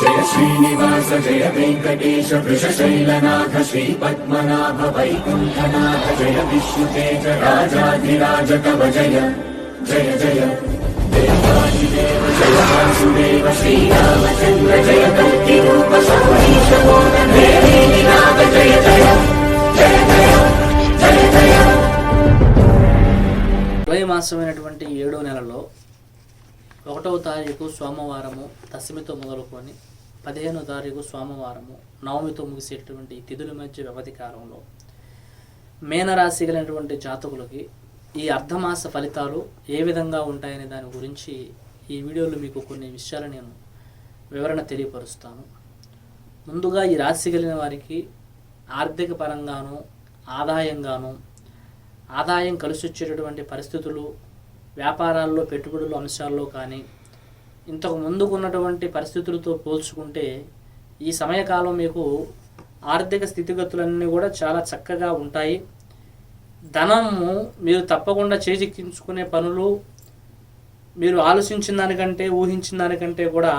జయ శ్రీనివాస జయ వెంకటేశ వృషశైలనాథ శ్రీ పద్మనాభ వైకుంఠనాథ జయ విష్ణుతేజ రాజాధిరాజ కవ జయ జయ జయ. దేవాదిదేవ జయ వాసుదేవ శ్రీరామచంద్ర జయ కల్కి రూప సౌరీశ నాథ జయ జయ జయ జయ జయ జయ జూలై మాసమైనటువంటి ఒకటవ తారీఖు సోమవారము దశమితో మొదలుకొని పదిహేనో తారీఖు సోమవారము నవమితో ముగిసేటువంటి తిథుల మధ్య వ్యవధి కాలంలో మేనరాశి కలిగినటువంటి జాతకులకి ఈ అర్ధమాస ఫలితాలు ఏ విధంగా ఉంటాయనే దాని గురించి ఈ వీడియోలో మీకు కొన్ని విషయాలు నేను వివరణ తెలియపరుస్తాను. ముందుగా ఈ రాశి కలిగిన వారికి ఆర్థిక పరంగాను ఆదాయంగాను ఆదాయం కలిసి వచ్చేటటువంటి పరిస్థితులు వ్యాపారాల్లో పెట్టుబడుల అంశాల్లో కానీ ఇంతకు ముందుకు ఉన్నటువంటి పరిస్థితులతో పోల్చుకుంటే ఈ సమయకాలం మీకు ఆర్థిక స్థితిగతులన్నీ కూడా చాలా చక్కగా ఉంటాయి. ధనము మీరు తప్పకుండా చేజిక్కించుకునే పనులు మీరు ఆలోచించిన దానికంటే ఊహించిన దానికంటే కూడా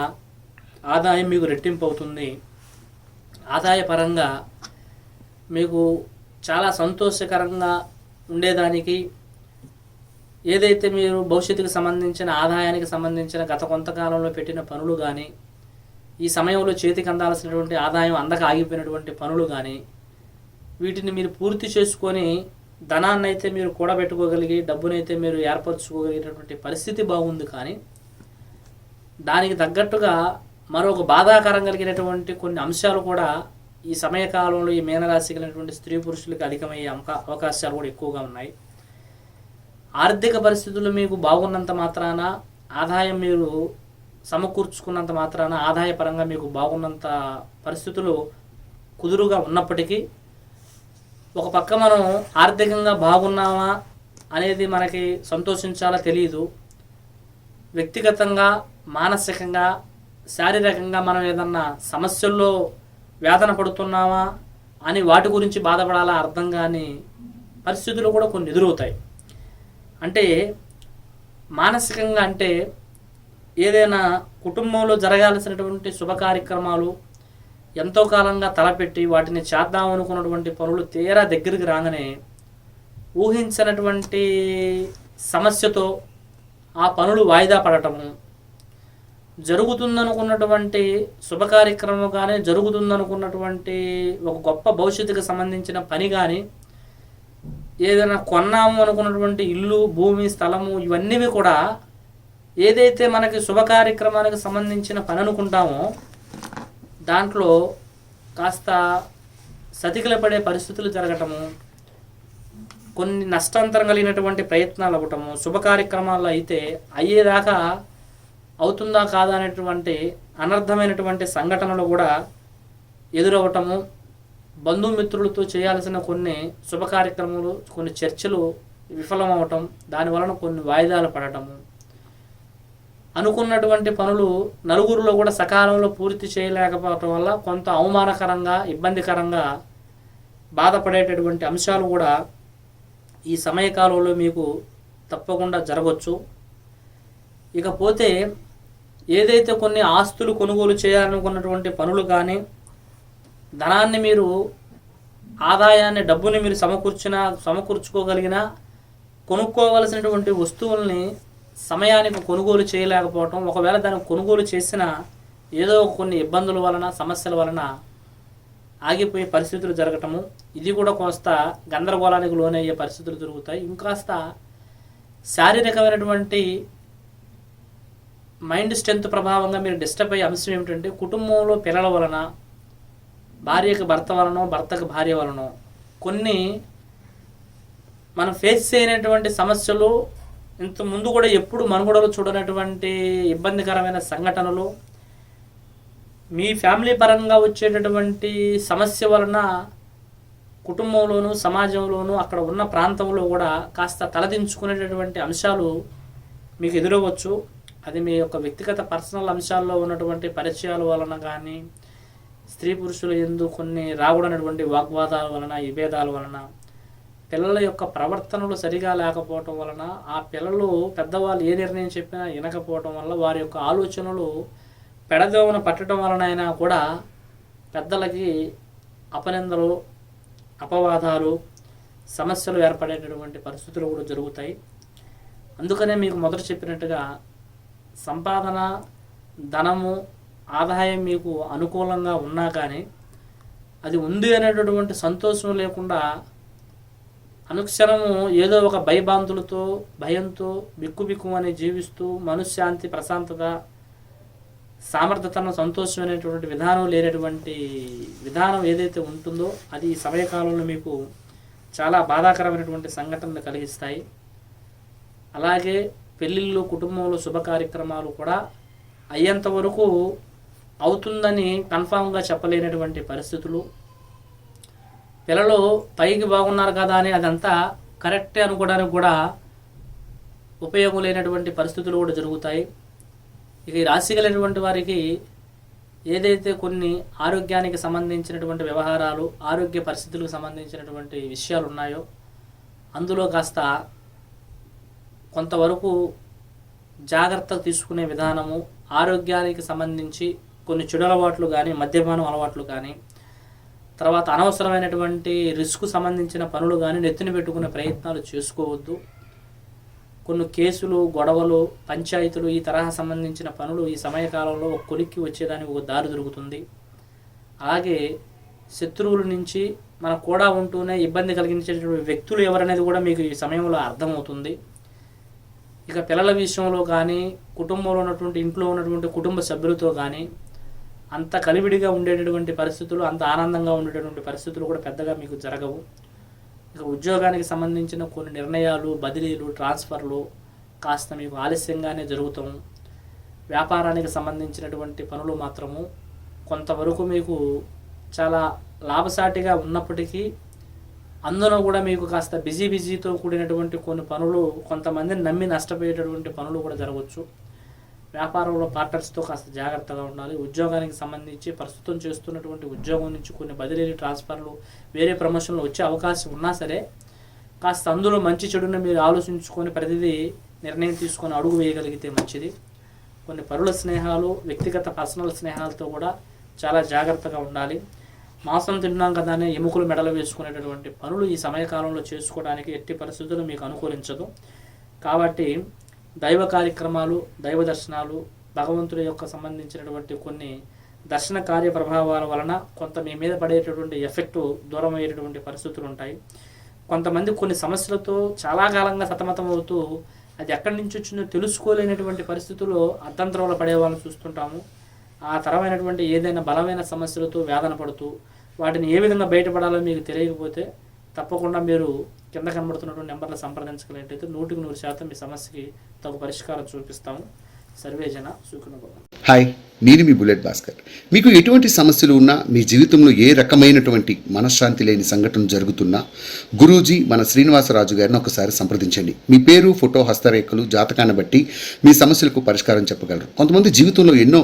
ఆదాయం మీకు రెట్టింపు అవుతుంది. ఆదాయపరంగా మీకు చాలా సంతోషకరంగా ఉండేదానికి ఏదైతే మీరు భవిష్యత్తుకు సంబంధించిన ఆదాయానికి సంబంధించిన గత కొంతకాలంలో పెట్టిన పనులు కానీ ఈ సమయంలో చేతికి అందాల్సినటువంటి ఆదాయం అందక ఆగిపోయినటువంటి పనులు కానీ వీటిని మీరు పూర్తి చేసుకొని ధనాన్ని అయితే మీరు కూడబెట్టుకోగలిగి డబ్బునైతే మీరు ఏర్పరచుకోగలిగినటువంటి పరిస్థితి బాగుంది కానీ దానికి తగ్గట్టుగా మరొక బాధాకరం కలిగినటువంటి కొన్ని అంశాలు కూడా ఈ సమయకాలంలో ఈ మీనరాశి కలిగినటువంటి స్త్రీ పురుషులకు అధికమయ్యే అవకాశాలు కూడా ఎక్కువగా ఉన్నాయి. ఆర్థిక పరిస్థితులు మీకు బాగున్నంత మాత్రాన ఆదాయం మీరు సమకూర్చుకున్నంత మాత్రాన ఆదాయపరంగా మీకు బాగున్నంత పరిస్థితులు కుదురుగా ఉన్నప్పటికీ ఒక పక్క మనం ఆర్థికంగా బాగున్నామా అనేది మనకి సంతోషించాలా తెలియదు వ్యక్తిగతంగా మానసికంగా శారీరకంగా మనం ఏదన్నా సమస్యల్లో వేదన పడుతున్నామా అని వాటి గురించి బాధపడాలా అర్థం కాని పరిస్థితులు కూడా కొన్ని ఎదురవుతాయి. అంటే మానసికంగా అంటే ఏదైనా కుటుంబంలో జరగాల్సినటువంటి శుభ కార్యక్రమాలు ఎంతో కాలంగా తలపెట్టి వాటిని చేద్దాం అనుకున్నటువంటి పనులు తీరా దగ్గరికి రాగానే ఊహించినటువంటి సమస్యతో ఆ పనులు వాయిదా పడటము జరుగుతుందనుకున్నటువంటి శుభ కార్యక్రమం కానీ జరుగుతుందనుకున్నటువంటి ఒక గొప్ప భవిష్యత్తుకు సంబంధించిన పని కానీ ఏదైనా కొన్నాము అనుకున్నటువంటి ఇల్లు భూమి స్థలము ఇవన్నీ కూడా ఏదైతే మనకి శుభ కార్యక్రమానికి సంబంధించిన పని అనుకుంటామో దాంట్లో కాస్త సతికిల పడే పరిస్థితులు జరగటము కొన్ని నష్టాంతరం కలిగినటువంటి ప్రయత్నాలు అవ్వటము శుభ కార్యక్రమాల్లో అయితే అయ్యేదాకా అవుతుందా కాదా అనేటువంటి అనర్థమైనటువంటి సంఘటనలు కూడా ఎదురవ్వటము బంధుమిత్రులతో చేయాల్సిన కొన్ని శుభ కార్యక్రమాలు కొన్ని చర్చలు విఫలమవటం దాని వలన కొన్ని వాయిదాలు పడటము. అనుకున్నటువంటి పనులు నలుగురిలో కూడా సకాలంలో పూర్తి చేయలేకపోవటం వల్ల కొంత అవమానకరంగా ఇబ్బందికరంగా బాధపడేటటువంటి అంశాలు కూడా ఈ సమయకాలంలో మీకు తప్పకుండా జరగవచ్చు ఇకపోతే ఏదైతే కొన్ని ఆస్తులు కొనుగోలు చేయాలనుకున్నటువంటి పనులు కానీ ధనాన్ని మీరు ఆదాయాన్ని డబ్బుని మీరు సమకూర్చిన సమకూర్చుకోగలిగిన కొనుక్కోవలసినటువంటి వస్తువుల్ని సమయానికి కొనుగోలు చేయలేకపోవటం ఒకవేళ దాన్ని కొనుగోలు చేసిన ఏదో కొన్ని ఇబ్బందుల వలన సమస్యల వలన ఆగిపోయే పరిస్థితులు జరగటము ఇది కూడా కొంత గందరగోళానికి లోనయ్యే పరిస్థితులు జరుగుతాయి. ఇంకాస్త శారీరకమైనటువంటి మైండ్ స్ట్రెంత్ ప్రభావంగా మీరు డిస్టర్బ్ అయ్యే అంశం ఏమిటంటే కుటుంబంలో పిల్లల వలన భార్యకు భర్త వలనో భర్తకు భార్య వలనో కొన్ని మనం ఫేస్ చేయనటువంటి సమస్యలు ఇంత ముందు కూడా ఎప్పుడు మనుగడలు చూడనటువంటి ఇబ్బందికరమైన సంఘటనలు మీ ఫ్యామిలీ పరంగా వచ్చేటటువంటి సమస్య వలన కుటుంబంలోను సమాజంలోను అక్కడ ఉన్న ప్రాంతంలో కూడా కాస్త తలదించుకునేటటువంటి అంశాలు మీకు ఎదురవ్వచ్చు. అది మీ యొక్క వ్యక్తిగత పర్సనల్ అంశాల్లో ఉన్నటువంటి పరిచయాల వలన కానీ స్త్రీ పురుషుల ఎందు కొన్ని రాకూడనటువంటి వాగ్వాదాల వలన విభేదాల వలన పిల్లల యొక్క ప్రవర్తనలు సరిగా లేకపోవటం వలన ఆ పిల్లలు పెద్దవాళ్ళు ఏ నిర్ణయం చెప్పినా వినకపోవటం వల్ల వారి యొక్క ఆలోచనలు పెడదోమను పట్టడం వలనైనా కూడా పెద్దలకి అపనిందలు అపవాదాలు సమస్యలు ఏర్పడేటటువంటి పరిస్థితులు కూడా జరుగుతాయి. అందుకనే మీకు మొదట చెప్పినట్టుగా సంపాదన ధనము ఆదాయం మీకు అనుకూలంగా ఉన్నా కానీ అది ఉంది అనేటటువంటి సంతోషం లేకుండా అనుక్షణము ఏదో ఒక భయభాంతులతో భయంతో బిక్కుబిక్కుమని జీవిస్తూ మనశ్శాంతి ప్రశాంతత సామర్థ్యతను సంతోషం అనేటువంటి విధానం లేనటువంటి విధానం ఏదైతే ఉంటుందో అది ఈ సమయకాలంలో మీకు చాలా బాధాకరమైనటువంటి సంఘటనలు కలిగిస్తాయి. అలాగే పెళ్ళిళ్ళు కుటుంబంలో శుభ కార్యక్రమాలు కూడా అయ్యేంత వరకు అవుతుందని కన్ఫామ్గా చెప్పలేనటువంటి పరిస్థితులు. పిల్లలు పైకి బాగున్నారు కదా అని అదంతా కరెక్టే అనుకోవడానికి కూడా ఉపయోగం లేనటువంటి పరిస్థితులు కూడా జరుగుతాయి. ఇక ఈ రాశి కలిగినటువంటి వారికి ఏదైతే కొన్ని ఆరోగ్యానికి సంబంధించినటువంటి వ్యవహారాలు ఆరోగ్య పరిస్థితులకు సంబంధించినటువంటి విషయాలు ఉన్నాయో అందులో కాస్త కొంతవరకు జాగ్రత్త తీసుకునే విధానము ఆరోగ్యానికి సంబంధించి కొన్ని చెడు అలవాట్లు కానీ మద్యపానం అలవాట్లు కానీ తర్వాత అనవసరమైనటువంటి రిస్క్ సంబంధించిన పనులు కానీ నెత్తిన పెట్టుకునే ప్రయత్నాలు చేసుకోవద్దు. కొన్ని కేసులు గొడవలు పంచాయతీలు ఈ తరహా సంబంధించిన పనులు ఈ సమయకాలంలో ఒక కొలిక్కి వచ్చేదానికి ఒక దారి దొరుకుతుంది. అలాగే శత్రువుల నుంచి మనకు కూడా ఉంటూనే ఇబ్బంది కలిగించేటువంటి వ్యక్తులు ఎవరనేది కూడా మీకు ఈ సమయంలో అర్థమవుతుంది. ఇక పిల్లల విషయంలో కానీ కుటుంబంలో ఉన్నటువంటి ఇంట్లో ఉన్నటువంటి కుటుంబ సభ్యులతో కానీ అంత కలివిడిగా ఉండేటటువంటి పరిస్థితులు అంత ఆనందంగా ఉండేటటువంటి పరిస్థితులు కూడా పెద్దగా మీకు జరగవు. ఇక ఉద్యోగానికి సంబంధించిన కొన్ని నిర్ణయాలు బదిలీలు ట్రాన్స్ఫర్లు కాస్త మీకు ఆలస్యంగానే జరుగుతాం. వ్యాపారానికి సంబంధించినటువంటి పనులు మాత్రము కొంతవరకు మీకు చాలా లాభసాటిగా ఉన్నప్పటికీ అందులో కూడా మీకు కాస్త బిజీ బిజీతో కూడినటువంటి కొన్ని పనులు కొంతమందిని నమ్మి నష్టపోయేటటువంటి పనులు కూడా జరగవచ్చు. వ్యాపారంలో పార్ట్నర్స్తో కాస్త జాగ్రత్తగా ఉండాలి. ఉద్యోగానికి సంబంధించి ప్రస్తుతం చేస్తున్నటువంటి ఉద్యోగం నుంచి కొన్ని బదిలీలు ట్రాన్స్ఫర్లు వేరే ప్రమోషన్లు వచ్చే అవకాశం ఉన్నా సరే కాస్త అందులో మంచి చెడుని మీరు ఆలోచించుకొని ప్రతిదీ నిర్ణయం తీసుకొని అడుగు వేయగలిగితే మంచిది. కొన్ని పరుల స్నేహాలు వ్యక్తిగత పర్సనల్ స్నేహాలతో కూడా చాలా జాగ్రత్తగా ఉండాలి. మాంసం తిన్నాం కదానే ఎముకలు మెడలు వేసుకునేటటువంటి పనులు ఈ సమయకాలంలో చేసుకోవడానికి ఎట్టి పరిస్థితులు మీకు అనుకూలించదు. కాబట్టి దైవ కార్యక్రమాలు దైవ దర్శనాలు భగవంతుడి యొక్క సంబంధించినటువంటి కొన్ని దర్శన కార్య ప్రభావాల వలన కొంత మీ మీద పడేటటువంటి ఎఫెక్ట్ దూరం అయ్యేటటువంటి పరిస్థితులు ఉంటాయి. కొంతమంది కొన్ని సమస్యలతో చాలా కాలంగా సతమతం అవుతూ అది ఎక్కడి నుంచి వచ్చిందో తెలుసుకోలేనటువంటి పరిస్థితుల్లో అర్ధంతరంలో పడే వాళ్ళని చూస్తుంటాము. ఆ తరమైనటువంటి ఏదైనా బలమైన సమస్యలతో వేదన పడుతూ వాటిని ఏ విధంగా బయటపడాలో మీకు తెలియకపోతే తప్పకుండా మీరు కింద కనబడుతున్నటువంటి నెంబర్లు సంప్రదించగలిగినట్టయితే నూటికి నూరు శాతం మీ సమస్యకి తగు పరిష్కారం చూపిస్తాము. సర్వేజన సుఖనుభవం హాయ్ నేను మీ బుల్లెట్ భాస్కర్. మీకు ఎటువంటి సమస్యలు ఉన్నా మీ జీవితంలో ఏ రకమైనటువంటి మనశ్శాంతి లేని సంఘటన జరుగుతున్నా గురూజీ మన శ్రీనివాసరాజు గారిని ఒకసారి సంప్రదించండి. మీ పేరు ఫోటో హస్తరేఖలు జాతకాన్ని బట్టి మీ సమస్యలకు పరిష్కారం చెప్పగలరు. కొంతమంది జీవితంలో ఎన్నో